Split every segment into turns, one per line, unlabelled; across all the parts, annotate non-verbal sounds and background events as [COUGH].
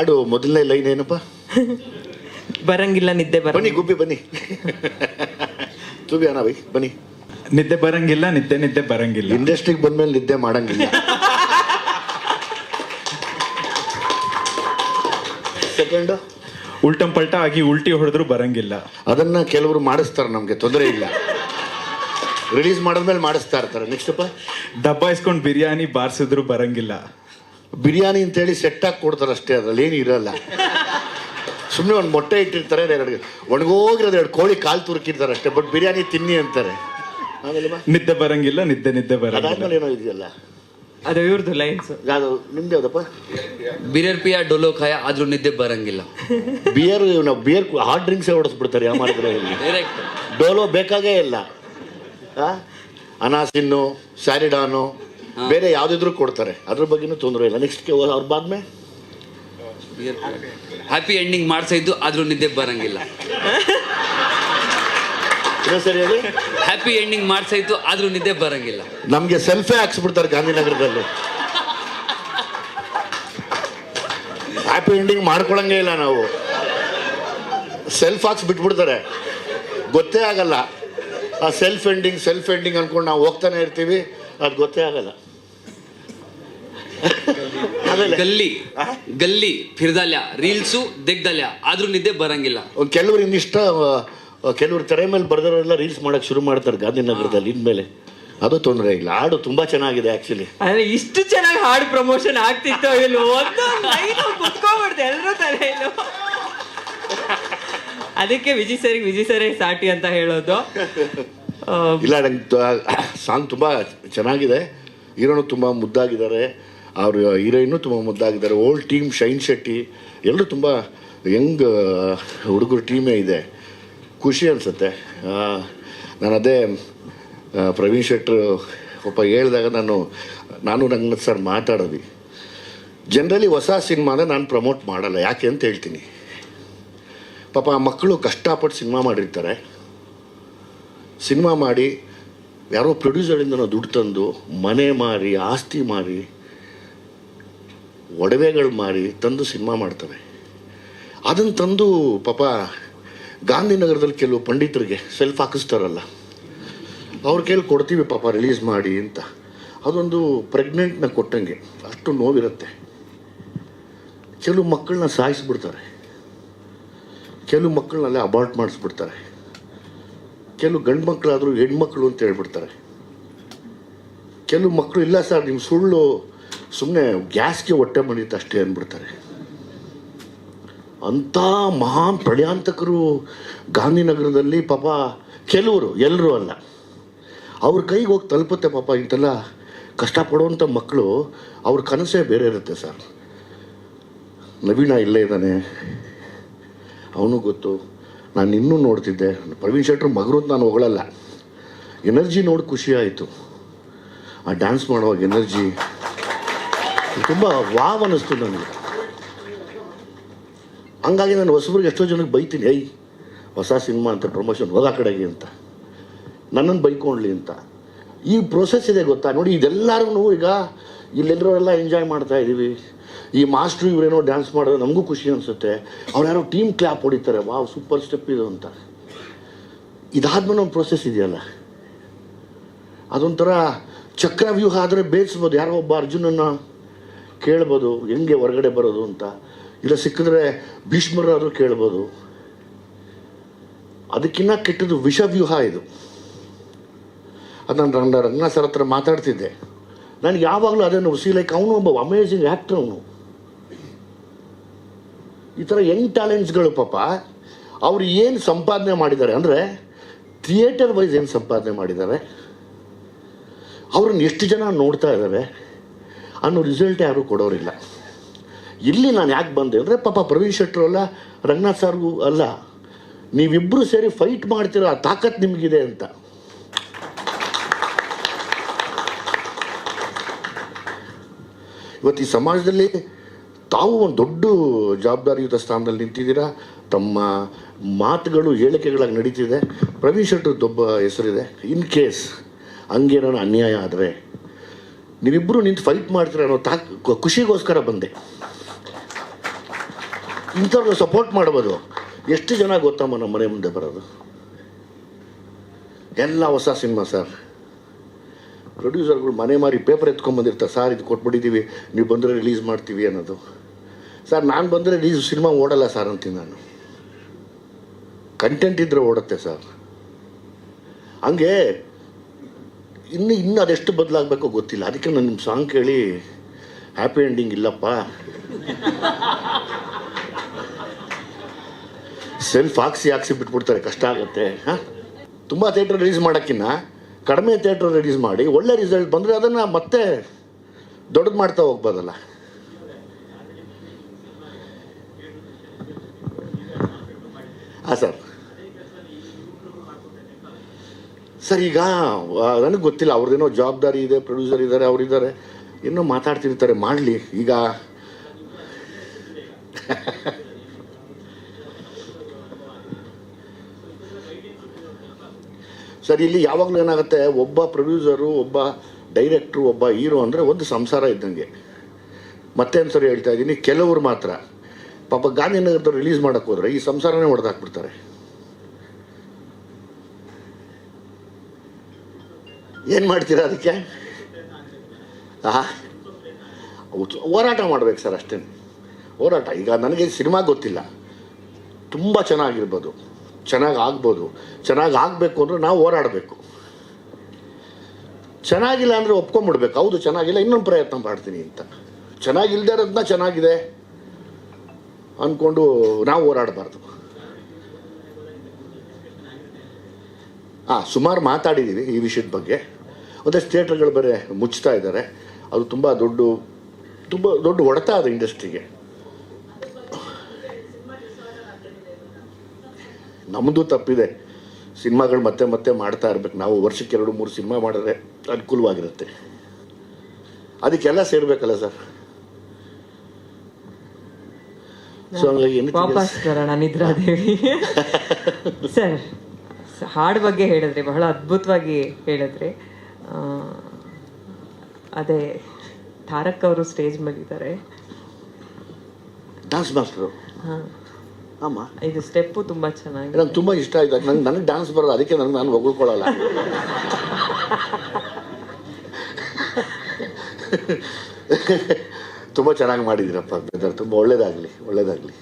ಹಾಡು ಮೊದಲನೇ ಲೈನ್ ಏನಪ್ಪ?
ಬರಂಗಿಲ್ಲ ನಿದ್ದೆ ಬರ
ಬನ್ನಿ ಗುಬ್ಬಿ ಬನ್ನಿ. ತುಬಿ ಅಣ್ಣ ಬೈ ಬನ್ನಿ.
ನಿದ್ದೆ ಬರಂಗಿಲ್ಲ ನಿದ್ದೆ ನಿದ್ದೆ ಬರಂಗಿಲ್ಲ.
ಇಂಡಸ್ಟ್ರಿಗೆ ಬಂದ್ಮೇಲೆ ನಿದ್ದೆ ಮಾಡಂಗಿಲ್ಲ. ಸೆಕೆಂಡ್
ಉಲ್ಟಂ ಪಲ್ಟ ಆಗಿ ಉಲ್ಟಿ ಹೊಡೆದ್ರು ಬರಂಗಿಲ್ಲ.
ಅದನ್ನ ಕೆಲವರು ಮಾಡಿಸ್ತಾರೆ ನಮ್ಗೆ ತೊಂದರೆ ಇಲ್ಲ. ರಿಲೀಸ್ ಮಾಡಿದ್ಮೇಲೆ ಮಾಡಿಸ್ತಾ ಇರ್ತಾರೆ. ನೆಕ್ಸ್ಟ್ ಅಪ್ಪ?
ಡಬ್ಬ ಇಸ್ಕೊಂಡು ಬಿರಿಯಾನಿ ಬಾರಿಸಿದ್ರು ಬರಂಗಿಲ್ಲ.
ಬಿರಿಯಾನಿ ಅಂತೇಳಿ ಸೆಟ್ ಹಾಕಿ ಕೊಡ್ತಾರೆ ಅಷ್ಟೇ ಅದ್ರಲ್ಲಿ ಏನು ಇರಲ್ಲ. ಸುಮ್ಮನೆ ಒಂದು ಮೊಟ್ಟೆ ಇಟ್ಟಿರ್ತಾರೆ ಎರಡು ಒಣಗೋಗಿರೋದು ಎರಡು ಕೋಳಿ ಕಾಲು ತುರುಕಿರ್ತಾರೆ ಅಷ್ಟೇ ಬಟ್ ಬಿರಿಯಾನಿ ತಿನ್ನಿ ಅಂತಾರೆ. ಆಮೇಲೆ.
ನಿದ್ದೆ ಬರಂಗಿಲ್ಲ ನಿದ್ದೆ ನಿದ್ದೆ ಬರಂಗಿಲ್ಲ.
ಅದಾದ್ಮೇಲೆ ಏನೋ ಇದೆಯಲ್ಲ?
ಅದೇ ಇವ್ರದ್ದು ಲೈನ್ಸ್
ಅದು ನಿಮ್ದು ಯಾವ್ದಪ್ಪ?
ಬಿರಿಯರ್ ಪಿಯ ಡೊಲೋ ಕಾಯ ಆದ್ರೂ ನಿದ್ದೆ ಬರಂಗಿಲ್ಲ.
ಬಿಯರ್ ನಾವು ಬಿಯರ್ ಹಾರ್ಡ್ ಡ್ರಿಂಕ್ಸೇ ಹೊಡೆಸ್ಬಿಡ್ತಾರೆ ಯಾವ ಮಾಡಿದ್ರೆ
ಡೈರೆಕ್ಟ್
ಡೋಲೋ ಬೇಕಾಗೇ ಇಲ್ಲ. ಆ? ಅನಾಸಿನ್ನು ಸ್ಯಾರಿಡಾನು ಬೇರೆ ಯಾವ್ದಿದ್ರು ಕೊಡ್ತಾರೆ. ಅದ್ರ ಬಗ್ಗೆನೂ ತೊಂದರೆ ಇಲ್ಲ. ನೆಕ್ಸ್ಟ್ ಅವ್ರ ಬಾದ್ಮೆ
ಹ್ಯಾಪಿ ಎಂಡಿಂಗ್ ಮಾಡ್ತಾ ಇದ್ದು ಆದ್ರೂ ನಿದ್ದೆ ಬರಂಗಿಲ್ಲ.
ಸರಿ ಹೇಳಿ.
ಹ್ಯಾಪಿ ಎಂಡಿಂಗ್ ಮಾಡ್ತಾ ಇದ್ದು ಆದ್ರೂ ನಿದ್ದೆ ಬರಂಗಿಲ್ಲ.
ನಮ್ಗೆ ಸೆಲ್ಫೇ ಹಾಕ್ಸ್ಬಿಡ್ತಾರೆ ಗಾಂಧಿನಗರದಲ್ಲಿ. ಹ್ಯಾಪಿ ಎಂಡಿಂಗ್ ಮಾಡ್ಕೊಳಂಗೇ ಇಲ್ಲ ನಾವು. ಸೆಲ್ಫ್ ಹಾಕ್ಸ್ ಬಿಟ್ಬಿಡ್ತಾರೆ. ಗೊತ್ತೇ ಆಗಲ್ಲ. ಆ ಸೆಲ್ಫ್ ಎಂಡಿಂಗ್ ಸೆಲ್ಫ್ ಎಂಡಿಂಗ್ ಅನ್ಕೊಂಡು ನಾವು ಹೋಗ್ತಾನೆ ಇರ್ತೀವಿ. ಅದು ಗೊತ್ತೇ ಆಗಲ್ಲ. ಆಮೇಲೆ
ಗಲ್ಲಿ ಗಲ್ಲಿ ಫಿರ್ದಲ್ಯ ರೀಲ್ಸು ದೆಗ್ದಲ್ಯ. ಆದ್ರೂ ನಿದ್ದೆ ಬರಂಗಿಲ್ಲ.
ಕೆಲವರು ಇನ್ನಿಷ್ಟ ಕೆಲವರು ತೆರೆ ಮೇಲೆ ಬರ್ದವರೆಲ್ಲ ರೀಲ್ಸ್ ಮಾಡಕ್ ಶುರು ಮಾಡ್ತಾರೆ ಗಾಂಧಿನಗರದಲ್ಲಿ ಇನ್ಮೇಲೆ. ಅದು ತೊಂದರೆ ಇಲ್ಲ. ಹಾಡು ತುಂಬಾ ಚೆನ್ನಾಗಿದೆ ಆಕ್ಚುಲಿ
ಅಂದ್ರೆ ಇಷ್ಟು ಚೆನ್ನಾಗಿ ಹಾಡು ಪ್ರಮೋಷನ್ ಆಗ್ತಿತ್ತೋ ಇಲ್ವೋ ಒಂದು ಲೈನ್ ಕುತ್ಕೊಂಡ್ಬಿಡ್ತು ಎಲ್ಲರೂ ತಲೆಯಲ್ಲೂ ಅದಕ್ಕೆ ವಿಜಯ್ ಸರಿಗೆ ವಿಜಯ್ ಸರೇ ಸಾಟಿ ಅಂತ ಹೇಳೋದು.
ಇಲ್ಲ ನಂಗೆ ಸಾಂಗ್ ತುಂಬಾ ಚೆನ್ನಾಗಿದೆ. ಹೀರೋನು ತುಂಬಾ ಮುದ್ದಾಗಿದ್ದಾರೆ. ಅವ್ರ ಹೀರೋಯಿನ್ನು ತುಂಬ ಮುದ್ದಾಗಿದ್ದಾರೆ. ಓಲ್ಡ್ ಟೀಮ್ ಶೈನ್ ಶೆಟ್ಟಿ ಎಲ್ಲರೂ ತುಂಬ ಯಂಗ್ ಹುಡುಗರು ಟೀಮೇ ಇದೆ. ಖುಷಿ ಅನಿಸುತ್ತೆ. ನಾನು ಅದೇ ಪ್ರವೀಣ್ ಶೆಟ್ಟರು ಒಬ್ಬ ಹೇಳಿದಾಗ ನಾನು ನಾನು ರಂಗನಾಥ್ ಸರ್ ಮಾತಾಡೋದು. ಜನರಲಿ ಹೊಸ ಸಿನಿಮಾನ ನಾನು ಪ್ರಮೋಟ್ ಮಾಡಲ್ಲ. ಯಾಕೆ ಅಂತ ಹೇಳ್ತೀನಿ. ಪಾಪ ಆ ಮಕ್ಕಳು ಕಷ್ಟಪಟ್ಟು ಸಿನಿಮಾ ಮಾಡಿರ್ತಾರೆ. ಸಿನಿಮಾ ಮಾಡಿ ಯಾರೋ ಪ್ರೊಡ್ಯೂಸರಿಂದ ದುಡ್ಡು ತಂದು ಮನೆ ಮಾರಿ, ಆಸ್ತಿ ಮಾರಿ ಒಡವೆಗಳು ಮಾರಿ ತಂದು ಸಿನಿಮಾ ಮಾಡ್ತವೆ. ಅದನ್ನು ತಂದು ಪಾಪ ಗಾಂಧಿನಗರದಲ್ಲಿ ಕೆಲವು ಪಂಡಿತರಿಗೆ ಸೆಲ್ಫ್ ಹಾಕಿಸ್ತಾರಲ್ಲ. ಅವ್ರ ಕೈಲಿ ಕೊಡ್ತೀವಿ ಪಾಪ ರಿಲೀಸ್ ಮಾಡಿ ಅಂತ. ಅದೊಂದು ಪ್ರೆಗ್ನೆಂಟ್ನ ಕೊಟ್ಟಂಗೆ. ಅಷ್ಟು ನೋವಿರುತ್ತೆ. ಕೆಲವು ಮಕ್ಕಳನ್ನ ಸಾಯಿಸ್ಬಿಡ್ತಾರೆ. ಕೆಲವು ಮಕ್ಕಳನ್ನಲ್ಲೇ ಅಬಾರ್ಟ್ ಮಾಡಿಸ್ಬಿಡ್ತಾರೆ. ಕೆಲವು ಗಂಡು ಮಕ್ಕಳಾದರೂ ಹೆಣ್ಮಕ್ಳು ಅಂತ ಹೇಳ್ಬಿಡ್ತಾರೆ. ಕೆಲವು ಮಕ್ಕಳು ಇಲ್ಲ ಸರ್ ನಿಮ್ಮ ಸುಳ್ಳು ಸುಮ್ಮನೆ ಗ್ಯಾಸ್ಗೆ ಹೊಟ್ಟೆ ಮಣಿತ ಅಷ್ಟೇ ಅಂದ್ಬಿಡ್ತಾರೆ. ಅಂಥ ಮಹಾನ್ ಪ್ರಳಯಾಂತಕರು ಗಾಂಧಿನಗರದಲ್ಲಿ ಪಾಪ ಕೆಲವರು, ಎಲ್ಲರೂ ಅಲ್ಲ. ಅವ್ರ ಕೈಗೆ ಹೋಗಿ ತಲುಪುತ್ತೆ ಪಾಪ ಇಂತೆಲ್ಲ ಕಷ್ಟಪಡುವಂಥ ಮಕ್ಕಳು, ಅವ್ರ ಕನಸೇ ಬೇರೆ ಇರುತ್ತೆ ಸರ್. ನವೀನ ಇಲ್ಲೇ ಇದ್ದಾನೆ. ಅವನು ಗೊತ್ತು. ನಾನು ಇನ್ನೂ ನೋಡ್ತಿದ್ದೆ. ಪ್ರವೀಣ್ ಶೆಟ್ರ್ ಮಗರು ಅಂತ ನಾನು ಹೊಗಳಲ್ಲ. ಎನರ್ಜಿ ನೋಡಿ ಖುಷಿ ಆಯಿತು. ಆ ಡ್ಯಾನ್ಸ್ ಮಾಡುವಾಗ ಎನರ್ಜಿ. ತುಂಬ ವಾವ್ ಅನ್ನಿಸ್ತು ನನಗೆ. ಹಂಗಾಗಿ ನಾನು ಹೊಸಬ್ರಿಗೆ ಎಷ್ಟೋ ಜನಕ್ಕೆ ಬೈತೀನಿ ಐ ಹೊಸ ಸಿನಿಮಾ ಅಂತ ಪ್ರಮೋಷನ್ ಹೋದ ಕಡೆಗೆ ಅಂತ. ನನ್ನನ್ನು ಬೈಕೊಂಡ್ಲಿ ಅಂತ. ಈ ಪ್ರೊಸೆಸ್ ಇದೆ ಗೊತ್ತಾ? ನೋಡಿ ಇದೆಲ್ಲರೂ ಈಗ ಇಲ್ಲೆಲ್ಲರೂ ಎಲ್ಲ ಎಂಜಾಯ್ ಮಾಡ್ತಾ ಇದ್ದೀವಿ ಈ ಮಾಸ್ಟ್ರು ಇವರೇನೋ ಡ್ಯಾನ್ಸ್ ಮಾಡಿದ್ರೆ ನಮಗೂ ಖುಷಿ ಅನಿಸುತ್ತೆ. ಅವ್ರು ಯಾರೋ ಟೀಮ್ ಕ್ಲಾಪ್ ಹೊಡಿತಾರೆ. ವಾವ್ ಸೂಪರ್ ಸ್ಟೆಪ್ ಇದು ಅಂತ. ಇದಾದ್ಮೇಲೆ ಒಂದು ಪ್ರೊಸೆಸ್ ಇದೆಯಲ್ಲ? ಅದೊಂಥರ ಚಕ್ರವ್ಯೂಹ ಆದರೆ ಬೇಯಿಸ್ಬೋದು ಯಾರೋ ಒಬ್ಬ ಅರ್ಜುನನ್ನ ಕೇಳ್ಬೋದು, ಹೆಂಗೆ ಹೊರಗಡೆ ಬರೋದು ಅಂತ. ಇಲ್ಲ, ಸಿಕ್ಕಿದ್ರೆ ಭೀಷ್ಮರಾದರೂ ಕೇಳ್ಬೋದು. ಅದಕ್ಕಿಂತ ಕೆಟ್ಟದ್ದು ವಿಷವ್ಯೂಹ ಇದು. ಅದನ್ನು ನಾನು ರಂಗ, ರಂಗನಾಥ್ ಸರ್ ಹತ್ರ ಮಾತಾಡ್ತಿದ್ದೆ. ನಾನು ಯಾವಾಗಲೂ ಅದನ್ನು ಸಿ ಲೈಕ್ ಅವನು ಒಬ್ಬ ಅಮೇಝಿಂಗ್ ಆ್ಯಕ್ಟ್ರ್ ಅವನು. ಈ ಥರ ಯಂಗ್ ಟ್ಯಾಲೆಂಟ್ಸ್ಗಳು ಪಾಪ, ಅವ್ರು ಏನು ಸಂಪಾದನೆ ಮಾಡಿದ್ದಾರೆ ಅಂದರೆ ಥಿಯೇಟರ್ ವೈಸ್ ಏನು ಸಂಪಾದನೆ ಮಾಡಿದ್ದಾರೆ, ಅವ್ರನ್ನ ಎಷ್ಟು ಜನ ನೋಡ್ತಾ ಇದ್ದಾರೆ ಅನ್ನೋ ರಿಸಲ್ಟ್ ಯಾರೂ ಕೊಡೋರಿಲ್ಲ. ಇಲ್ಲಿ ನಾನು ಯಾಕೆ ಬಂದೆ ಅಂದರೆ, ಪಾಪ ಪ್ರವೀಣ್ ಶೆಟ್ಟರು ಅಲ್ಲ, ರಂಗನಾಥ್ ಸಾರ್ಗೂ ಅಲ್ಲ ನೀವಿಬ್ಬರು ಸೇರಿ ಫೈಟ್ ಮಾಡ್ತಿರೋ ಆ ತಾಕತ್ ನಿಮಗಿದೆ ಅಂತ. ಇವತ್ತು ಈ ಸಮಾಜದಲ್ಲಿ ತಾವು ಒಂದು ದೊಡ್ಡ ಜವಾಬ್ದಾರಿಯುತ ಸ್ಥಾನದಲ್ಲಿ ನಿಂತಿದ್ದೀರಾ? ತಮ್ಮ ಮಾತುಗಳು, ಹೇಳಿಕೆಗಳಾಗಿ ನಡೀತಿದೆ. ಪ್ರವೀಣ್ ಶೆಟ್ಟರದ್ದೊಬ್ಬ ಹೆಸರಿದೆ. ಇನ್ ಕೇಸ್ ಹಂಗೇನೋ ಅನ್ಯಾಯ ಆದರೆ ನೀವಿಬ್ಬರು ನಿಂತು ಫೈಟ್ ಮಾಡ್ತೀರ ಅನ್ನೋ ತಾಕ್ ಖುಷಿಗೋಸ್ಕರ ಬಂದೆ. ಇಂಥವ್ರನ್ನ ಸಪೋರ್ಟ್ ಮಾಡ್ಬೋದು. ಎಷ್ಟು ಜನ ಗೊತ್ತಮ್ಮ ನಮ್ಮ ಮನೆ ಮುಂದೆ ಬರೋದು? ಎಲ್ಲ ಹೊಸ ಸಿನಿಮಾ ಸರ್. ಪ್ರೊಡ್ಯೂಸರ್ಗಳು ಮನೆ ಮಾರಿ ಪೇಪರ್ ಎತ್ಕೊಂಡ್ಬಂದಿರ್ತಾರೆ ಸರ್, ಇದು ಕೊಟ್ಬಿಟ್ಟಿದ್ದೀವಿ ನೀವು ಬಂದರೆ ರಿಲೀಸ್ ಮಾಡ್ತೀವಿ ಅನ್ನೋದು. ಸರ್, ನಾನು ಬಂದರೆ ರಿಲೀಸ್ ಸಿನಿಮಾ ಓಡಲ್ಲ ಸರ್ ಅಂತೀನಿ ನಾನು. ಕಂಟೆಂಟ್ ಇದ್ದರೆ ಓಡುತ್ತೆ ಸರ್. ಹಂಗೆ ಇನ್ನು ಇನ್ನು ಅದೆಷ್ಟು ಬದಲಾಗಬೇಕೋ ಗೊತ್ತಿಲ್ಲ. ಅದಕ್ಕೆ ನಾನು ನಿಮ್ಮ ಸಾಂಗ್ ಕೇಳಿ ಹ್ಯಾಪಿ ಎಂಡಿಂಗ್ ಇಲ್ಲಪ್ಪ. ಸೆಲ್ಫ್ ಹಾಕ್ಸಿ ಹಾಕ್ಸಿ ಬಿಟ್ಬಿಡ್ತಾರೆ, ಕಷ್ಟ ಆಗುತ್ತೆ. ಹಾಂ? ತುಂಬ ಥಿಯೇಟರ್ ರಿಲೀಸ್ ಮಾಡೋಕ್ಕಿಂತ ಕಡಿಮೆ ಥಿಯೇಟರ್ ರಿಲೀಸ್ ಮಾಡಿ ಒಳ್ಳೆ ರಿಸಲ್ಟ್ ಬಂದರೆ ಅದನ್ನು ಮತ್ತೆ ದೊಡ್ಡದು ಮಾಡ್ತಾ ಹೋಗ್ಬೋದಲ್ಲ. ಹಾಂ ಸರ್ ಸರ್, ಈಗ ನನಗೆ ಗೊತ್ತಿಲ್ಲ ಅವ್ರದ್ದೇನೋ ಜವಾಬ್ದಾರಿ ಇದೆ ಪ್ರೊಡ್ಯೂಸರ್ ಇದ್ದಾರೆ ಅವರಿದ್ದಾರೆ ಏನೋ ಮಾತಾಡ್ತಿರ್ತಾರೆ, ಮಾಡಲಿ, ಈಗ. ಸರ್, ಇಲ್ಲಿ ಯಾವಾಗಲೂ ಏನಾಗುತ್ತೆ, ಒಬ್ಬ ಪ್ರೊಡ್ಯೂಸರು ಒಬ್ಬ ಡೈರೆಕ್ಟ್ರು ಒಬ್ಬ ಹೀರೋ ಅಂದರೆ ಒಂದು ಸಂಸಾರ ಇದ್ದಂಗೆ. ಮತ್ತೇನು ಸರಿ ಹೇಳ್ತಾ ಇದ್ದೀನಿ, ಕೆಲವರು ಮಾತ್ರ. ಪಾಪ ಗಾಂಧಿನಗರದವ್ರು ರಿಲೀಸ್ ಮಾಡೋಕ್ಕೆ ಹೋದರೆ ಈ ಸಂಸಾರನೇ ಹೊಡೆದಾಕ್ಬಿಡ್ತಾರೆ ಏನು ಮಾಡ್ತೀರಾ ಅದಕ್ಕೆ? ಹೋರಾಟ ಮಾಡ್ಬೇಕು ಸರ್ ಅಷ್ಟೇ ಹೋರಾಟ. ಈಗ ನನಗೆ ಸಿನಿಮಾ ಗೊತ್ತಿಲ್ಲ. ತುಂಬ ಚೆನ್ನಾಗಿರ್ಬೋದು. ಚೆನ್ನಾಗಿ ಆಗ್ಬೋದು ಚೆನ್ನಾಗಿ ಆಗಬೇಕು ಅಂದರೆ ನಾವು ಹೋರಾಡಬೇಕು. ಚೆನ್ನಾಗಿಲ್ಲ ಅಂದರೆ ಒಪ್ಕೊಂಬಿಡ್ಬೇಕು. ಹೌದು, ಚೆನ್ನಾಗಿಲ್ಲ. ಇನ್ನೊಂದು ಪ್ರಯತ್ನ ಮಾಡ್ತೀನಿ ಅಂತ. ಚೆನ್ನಾಗಿಲ್ದೇ ಇರೋದನ್ನ ಚೆನ್ನಾಗಿದೆ. ಅಂದ್ಕೊಂಡು ನಾವು ಹೋರಾಡಬಾರ್ದು. ಹಾಂ ಸುಮಾರು ಮಾತಾಡಿದ್ದೀವಿ ಈ ವಿಷಯದ ಬಗ್ಗೆ. ಒಂದಷ್ಟು ಥಿಯೇಟ್ರ್ಗಳು ಬೇರೆ ಮುಚ್ತಾ ಇದ್ದಾರೆ. ಅದು ತುಂಬ ದೊಡ್ಡ ತುಂಬ ದೊಡ್ಡ ಹೊಡೆತ ಅದು ಇಂಡಸ್ಟ್ರಿಗೆ. ನಮ್ಮದು ತಪ್ಪಿದೆ. ಸಿನಿಮಾಗಳು ಮತ್ತೆ ಮತ್ತೆ ಮಾಡ್ತಾ ಇರ್ಬೇಕು. ನಾವು ವರ್ಷಕ್ಕೆ ಎರಡು ಮೂರು ಸಿನಿಮಾ ಮಾಡಿದ್ರೆ ಅನುಕೂಲವಾಗಿರುತ್ತೆ. ಅದಕ್ಕೆಲ್ಲ ಸೇರ್ಬೇಕಲ್ಲ ಸರ್? ಸೊ ಹಂಗಾಗಿ [LAUGHS]
ಸರ್ ಹಾಡು ಬಗ್ಗೆ ಹೇಳಿದ್ರೆ ಬಹಳ ಅದ್ಭುತವಾಗಿ ಹೇಳಿದ್ರೆ ಅದೇ ತಾರಕ್ ಅವರು ಸ್ಟೇಜ್ ಮೇಲಿದ್ದಾರೆ.
ಡಾನ್ಸ್ ಮಾಸ್ಟರು
ಹಾಂ.
ಆಮ.
ಇದು ಸ್ಟೆಪ್ಪು ತುಂಬ ಚೆನ್ನಾಗಿ
ನಂಗೆ ತುಂಬ ಇಷ್ಟ ಆಯ್ತು. ನಂಗೆ ನನಗೆ ಡ್ಯಾನ್ಸ್ ಬರೋದು ಅದಕ್ಕೆ ನನಗೆ ನಾನು ಹೊಗಳ್ಕೊಳ್ಳಲ್ಲ. ತುಂಬ ಚೆನ್ನಾಗಿ ಮಾಡಿದ್ದೀರಪ್ಪ ಬ್ರದರ್ ತುಂಬ ಒಳ್ಳೇದಾಗಲಿ ಒಳ್ಳೇದಾಗಲಿ.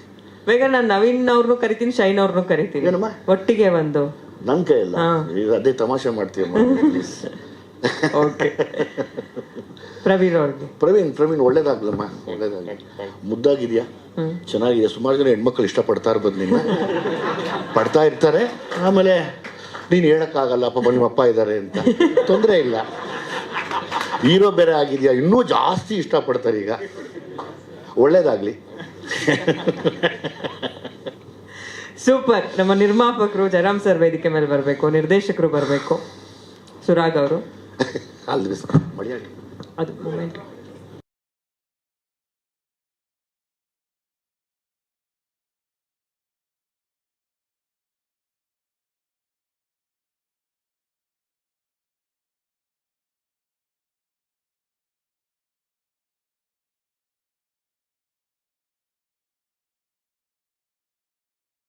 ಬೇಗ ನಾನು ನವೀನ್ ಅವ್ರನ್ನೂ ಕರಿತೀನಿ ಶೈನ್ ಅವ್ರನ್ನೂ ಕರಿತೀನಿ.
ಏನಮ್ಮ?
ಒಟ್ಟಿಗೆ ಒಂದು.
ನನ್ನ ಕೈಯಲ್ಲ. ಈಗ ಅದೇ ತಮಾಷೆ ಮಾಡ್ತೀವಿ ಪ್ಲೀಸ್
ಓಕೆ. ಪ್ರವೀಣ್ ಅವ್ರಿಗೆ.
ಪ್ರವೀಣ್ ಪ್ರವೀಣ್ ಒಳ್ಳೇದಾಗ್ಲಮ್ಮ ಒಳ್ಳೇದಾಗಲಿ. ಮುದ್ದಾಗಿದ್ಯಾ? ಚೆನ್ನಾಗಿದೆ. ಸುಮಾರು ಜನ ಹೆಣ್ಮಕ್ಳು ಇಷ್ಟಪಡ್ತಾ ಇರ್ಬೋದು ನಿನ್ನ. ಪಡ್ತಾ ಇರ್ತಾರೆ. ಆಮೇಲೆ ನೀನು ಹೇಳೋಕ್ಕಾಗಲ್ಲ ಪಾಪ ನಿಮ್ಮ ಅಪ್ಪ ಇದ್ದಾರೆ ಅಂತ. ತೊಂದರೆ ಇಲ್ಲ. ಹೀರೋ ಬೇರೆ ಆಗಿದೆಯಾ? ಇನ್ನೂ ಜಾಸ್ತಿ ಇಷ್ಟಪಡ್ತಾರೆ ಈಗ. ಒಳ್ಳೇದಾಗಲಿ.
ಸೂಪರ್ ನಮ್ಮ ನಿರ್ಮಾಪಕರು ಜಯರಾಮ್ ಸರ್ ವೇದಿಕೆ ಮೇಲೆ ಬರಬೇಕು ನಿರ್ದೇಶಕರು ಬರಬೇಕು. ಸುರಾಗ್ ಅವರು. [LAUGHS] ಅದು ಮೂಮೆಂಟ್